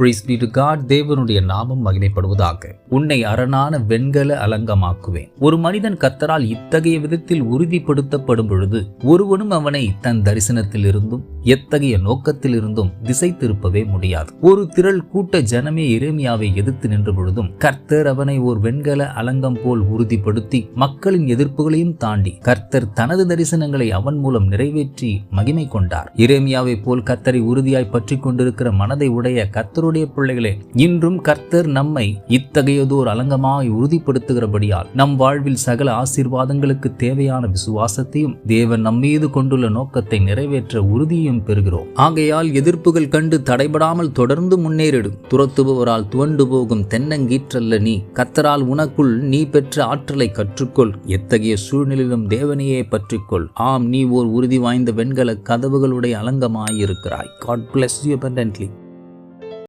Praise be to தேவனுடைய நாமம் மகிமைப்படுவதாக. உன்னை அரணான வெண்கல அலங்கமாக்குவேன். ஒரு மனிதன் கத்தரால் இத்தகைய விதத்தில் உறுதிப்படுத்தப்படும் பொழுது ஒருவனும் அவனை தன் தரிசனத்தில் இருந்தும் எத்தகைய நோக்கத்தில் இருந்தும் திசை திருப்பவே முடியாது. ஒரு திரள் கூட்ட ஜனமே இறைமையாவை எதிர்த்து நின்ற பொழுதும் கர்த்தர் அவனை ஒரு வெண்கல அலங்கம் போல் உறுதிப்படுத்தி மக்களின் எதிர்ப்புகளையும் தாண்டி கர்த்தர் தனது தரிசனங்களை அவன் மூலம் நிறைவேற்றி மகிமை கொண்டார். இறைமையாவை போல் கர்த்தரை உறுதியாய் பற்றி கொண்டிருக்கிற மனதை உடைய கர்த்தருடைய பிள்ளைகளே இன்றும் கர்த்தர் நம்மை இத்தகையதோர் அலங்கமாய் உறுதிப்படுத்துகிறபடியால் நம் வாழ்வில் சகல ஆசீர்வாதங்களுக்கு தேவையான விசுவாசத்தையும் தேவன் நம்மீது கொண்டுள்ள நோக்கத்தை நிறைவேற்ற உறுதியும் பெறுகிறோம். ஆகையால் எதிர்ப்புகள் கண்டு தடைபடாமல் தொடர்ந்து முன்னேறிடும் துரத்துபவரால் துவண்டு போகும் தென்னங்கீற்றல்ல நீ கத்தரால் உனக்குள் நீ பெற்ற ஆற்றலை கற்றுக்கொள். எத்தகைய சூழ்நிலையிலும் தேவனையே பற்றிக்கொள். ஆம் நீ ஓர் உறுதி வாய்ந்த வெண்கல கதவுகளுடைய அலங்கமாயிருக்கிறாய். God bless you abundantly.